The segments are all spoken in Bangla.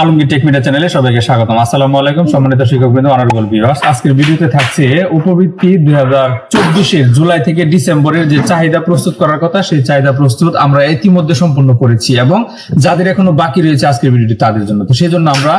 আলমগীর টেক মিডিয়া চ্যানেলে সবাইকে স্বাগতম। আসসালামু আলাইকুম, সম্মানিত শিক্ষকবৃন্দ অনারেবল ভিউয়ার্স। আজকের ভিডিওতে থাকছে উপবৃত্তি দুই হাজার জুলাই থেকে ডিসেম্বরের যে চাহিদা প্রস্তুত করার কথা, সেই চাহিদা প্রস্তুত আমরা ইতিমধ্যে সম্পূর্ণ করেছি এবং যাদের এখনও বাকি রয়েছে আজকের ভিডিওটি তাদের জন্য। তো সেই জন্য আমরা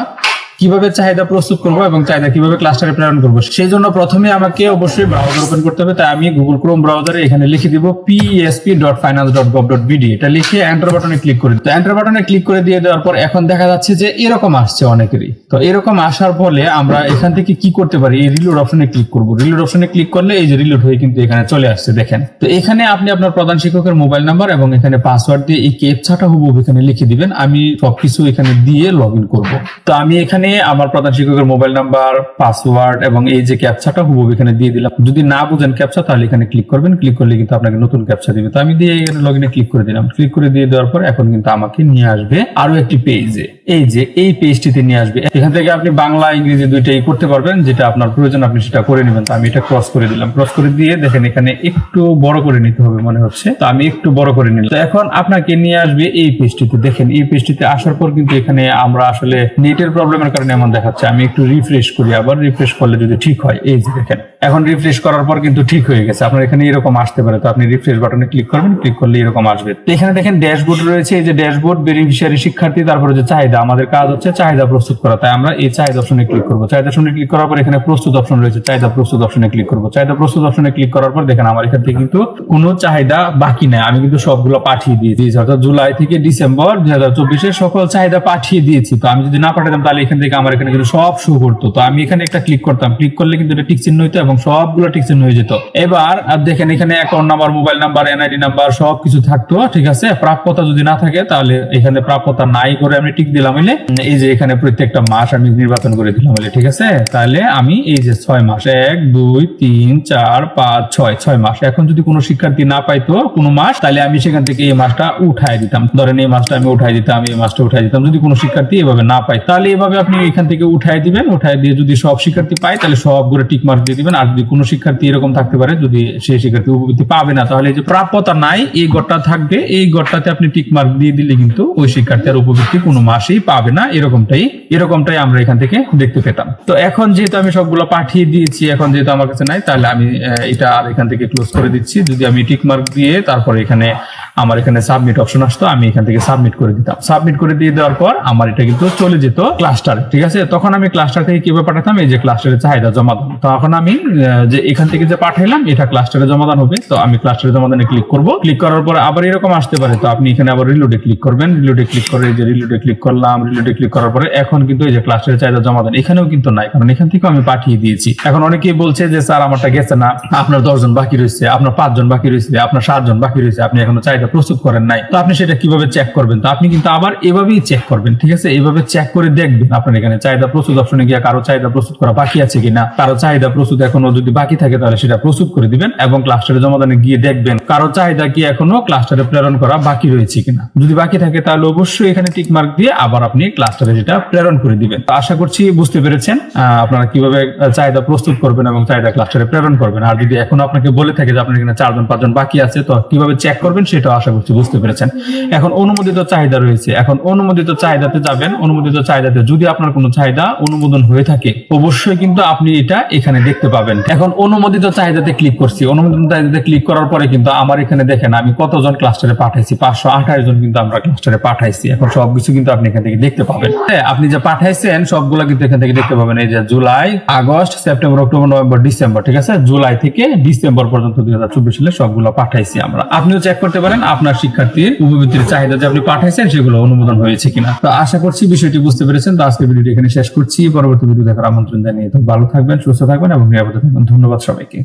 কীভাবে চাহিদা প্রস্তুত করব এবং চাহিদা কীভাবে ক্লাস্টারে প্রেরণ করব? সেই জন্য প্রথমে আমাকে অবশ্যই ব্রাউজার ওপেন করতে হবে, তাই আমি গুগল ক্রোম ব্রাউজারে এখানে লিখে দিব PSP dot finance dot gov dot BD এটা লিখে এন্টার বাটনে ক্লিক করে তো এন্টার বাটনে ক্লিক করে দিয়ে দেওয়ার পর এখন দেখা যাচ্ছে যে এরকম আসছে অনেকেরই। তো এরকম আসার ফলে আমরা এখান থেকে কি করতে পারি? এই রিলোড অপশনে ক্লিক করব। রিলোড অপশনে ক্লিক করলে এই যে রিলোড হয়ে কিন্তু এখানে চলে আসছে, দেখেন। তো এখানে আপনি আপনার প্রধান শিক্ষকের মোবাইল নাম্বার এবং এখানে পাসওয়ার্ড দিয়ে এই ক্যাপচাটা হুবহু এখানে লিখে দিবেন। আমি সবকিছু এখানে দিয়ে লগ ইন করব। তো আমি এখানে আমার প্রধান শিক্ষকের মোবাইল নাম্বার, পাসওয়ার্ড এবং এই যে ক্যাপচাটা হুবহু এখানে দিয়ে দিলাম। যদি না বুঝেন ক্যাপচা, তাহলে এখানে ক্লিক করবেন। ক্লিক করলে কিন্তু আপনাকে নতুন ক্যাপচা দিবে। তো আমি দিয়ে এখানে লগ ক্লিক করে দিলাম। ক্লিক করে দিয়ে দেওয়ার পর এখন কিন্তু আমাকে নিয়ে আসবে আরও একটি পেজে এই যে, এই পেজটিতে নিয়ে আসবে। এখান থেকে আপনি বাংলা, ইংরেজি দুইটাই করতে পারবেন, যেটা আপনার প্রয়োজন, আপনি সেটা করে নেবেন। তো আমি এটা ক্রস করে দিলাম। ক্রস করে দিয়ে দেখেন এখানে একটু বড় করে নিতে হবে মনে হচ্ছে। তো আমি একটু বড় করে নিলাম। তো এখন আপনাকে নিয়ে আসবে এই পেজটিতে দেখেন, এই পেজটিতে আসার পর কিন্তু এখানে আমরা আসলে নেটের প্রবলেমের কারণে এমন দেখাচ্ছে। আমি একটু রিফ্রেশ করি আবার। রিফ্রেশ করলে যদি ঠিক হয়, এই যে দেখেন। এখন রিফ্রেশ করার পর কিন্তু ঠিক হয়ে গেছে। আপনার এখানে এরকম আসতে পারে। তো আপনি রিফ্রেশ বাটনে ক্লিক করবেন। ক্লিক করলে এরকম আসবে। এখানে দেখেন ড্যাশবোর্ড রয়েছে। এই যে ড্যাশবোর্ড বেনিফিশিয়ারি শিক্ষার্থী, তারপরে যে চাহিদা। আমাদের কাজ হচ্ছে চাহিদা প্রস্তুত করা। তাই আমরা এই চাহিদা অপশনে ক্লিক করব। চাহিদা অপশনে ক্লিক করার পর এখানে প্রস্তুত অপশন রয়েছে। চাহিদা প্রস্তুত অপশনে ক্লিক করব। চাহিদা প্রস্তুত অপশনে ক্লিক করার পর দেখেন আমার এখান থেকে কিন্তু কোনো চাহিদা বাকি নাই। আমি কিন্তু সবগুলো পাঠিয়ে দিয়েছি। অর্থাৎ জুলাই থেকে ডিসেম্বর দুই হাজার চব্বিশের সকল চাহিদা পাঠিয়ে দিয়েছি। তো আমি যদি না পাঠাতাম তাহলে এখান থেকে আমার এখানে কিন্তু সব শো করতো। তো আমি এখানে একটা ক্লিক করতাম। ক্লিক করলে কিন্তু এটা টিক চিহ্ন হইতো এবং সবগুলো টিক চিহ্ন হয়ে যেত। এবার, আর দেখেন এখানে account number mobile number NID number সবকিছু থাকতো, ঠিক আছে? প্রাপ্যতা যদি না থাকে তাহলে এখানে প্রাপ্যতা নাই করে আমি টিক দিলাম হইলে, এই যে এখানে প্রত্যেকটা মাস আমি নির্বাচন করে দিলাম হইলে, ঠিক আছে? তাহলে আমি এই যে ছয় মাস, এক, দুই, তিন, চার, পাঁচ, ছয় ছয় মাস। এখন যদি কোনো শিক্ষার্থী না পাইতো কোনো মাস, তাহলে আমি সেখান থেকে এই মাসটা উঠাই দিতাম। ধরেন এই মাসটা আমি উঠাই দিতাম, এই মাসটা উঠাই দিতাম। যদি কোনো শিক্ষার্থী এভাবে না পায়, তাহলে এভাবে আপনি এখান থেকে উঠাই দিবেন। উঠাই দিয়ে যদি সব শিক্ষার্থী পায়, তাহলে সবগুলো টিক মার্ক দিয়ে দিবেন। আর যদি কোনো শিক্ষার্থী এরকম থাকতে পারে, যদি সেই শিক্ষার্থী উপবৃত্তি পাবে না, তাহলে এই যে প্রাপ্যতা নাই, এই গড়টা থাকবে। এই গড়টাতে আপনি টিক মার্ক দিয়ে দিলে কিন্তু ওই শিক্ষার্থী আর উপবৃত্তি কোনো মাসেই পাবে না এরকমটাই এরকমটাই আমরা এখান থেকে দেখতে পেতাম। তো এখন যেহেতু আমি সবগুলো পাঠিয়ে দিয়েছি, এখন যেহেতু আমার কাছে নাই, তাহলে আমি এটা আর এখান থেকে ক্লোজ করে দিচ্ছি। যদি আমি টিক মার্ক দিয়ে তারপরে এখানে আমার এখানে সাবমিট অপশন আসতো, আমি এখান থেকে সাবমিট করে দিতাম। সাবমিট করে দিয়ে দেওয়ার পর আমার এটা কিন্তু চলে যেত ক্লাস্টার ঠিক আছে? তখন আমি ক্লাস্টার থেকে কীভাবে পাঠাতাম? এই যে ক্লাস্টারের চাহিদা জমা দান তখন আমি যে এখান থেকে যে পাঠাইলাম, এটা ক্লাস্টারে জমা দান হবে। তো আমি ক্লাস্টারে জমা দানে ক্লিক করব। ক্লিক করার পর আবার এরকম আসতে পারে। তো আপনি এখানে আবার রিলোডে ক্লিক করবেন। রিলোডে ক্লিক করে যে রিলোডে ক্লিক করলাম রিলোডে ক্লিক করার পরে এখন কিন্তু এই যে ক্লাস্টারের চাহিদা জমা দেন, এখানেও কিন্তু নাই। কারণ এখান থেকেও আমি পাঠিয়ে দিয়েছি। এখন অনেকেই বলছে যে, স্যার, আমারটা গেছে না। আপনার দশজন বাকি রয়েছে, আপনার পাঁচজন বাকি রয়েছে, আপনার সাতজন বাকি রয়েছে, আপনি এখনও চাহিদা প্রস্তুত করেন নাই। তো আপনি সেটা কীভাবে চেক করবেন? তো আপনি কিন্তু আবার এভাবেই চেক করবেন, ঠিক আছে? এইভাবে চেক করে দেখবেন আপনার এখানে চাহিদা প্রস্তুত অপশনে গিয়ে কারও চাহিদা প্রস্তুত করা বাকি আছে কিনা। কারও চাহিদা প্রস্তুত এখনও যদি বাকি থাকে, তাহলে সেটা প্রস্তুত করে দিবেন এবং ক্লাস্টারে জমাদানে গিয়ে দেখবেন, কারও চাহিদা কি এখনও ক্লাস্টারে প্রেরণ করা বাকি রয়েছে কিনা। যদি বাকি থাকে, তাহলে অবশ্যই এখানে টিক মার্ক দিয়ে আবার আপনি ক্লাস্টারে যেটা প্রেরণ করে দিবেন। তো আশা করছি বুঝতে পেরেছেন আপনারা কীভাবে চাহিদা প্রস্তুত করবেন এবং চাহিদা ক্লাস্টারে প্রেরণ করবেন। আর যদি এখনও আপনাকে বলে থাকে যে আপনার এখানে চারজন, পাঁচজন বাকি আছে, তো কীভাবে চেক করবেন সেটাও আশা করছি বুঝতে পেরেছেন। এখন অনুমোদিত চাহিদা রয়েছে। এখন অনুমোদিত চাহিদাতে যাবেন। অনুমোদিত চাহিদাতে যদি আপনার কোনো চাহিদা অনুমোদন হয়ে থাকে, অবশ্যই কিন্তু আপনি এটা এখানে দেখতে পাবেন। এখন অনুমোদিত চাহিদাতে ক্লিক করছি। অনুমোদিত চাহিদাতে ক্লিক করার পরে কিন্তু আমার এখানে দেখেন আমি কতজন ক্লাস্টারে পাঠাইছি? পাঁচশো আঠাশ জন কিন্তু আমরা ক্লাস্টারে পাঠাইছি। এখন সবকিছু কিন্তু আপনি এখান থেকে দেখতে পাবেন। হ্যাঁ, আপনি যে পাঠাইছেন সবগুলো কিন্তু এখান থেকে দেখতে পাবেন। এই যে July August September October November December ঠিক আছে? জুলাই থেকে ডিসেম্বর পর্যন্ত দুই হাজার চব্বিশ সালে সবগুলো পাঠাইছি আমরা। আপনিও চেক করতে পারেন আপনার শিক্ষার্থীর উপবৃত্তির চাহিদা যে আপনি পাঠাইছেন সেগুলো অনুমোদন হয়েছে কিনা। তো আশা করছি বিষয়টি বুঝতে পেরেছেন। তো আজকের ভিডিওটি এখানে শেষ করছি। পরবর্তী ভিডিও দেখার আমন্ত্রণ জানিয়ে তো ভালো থাকবেন সুস্থ থাকবেন এবং নিরাপদে থাকবেন। ধন্যবাদ সবাইকে।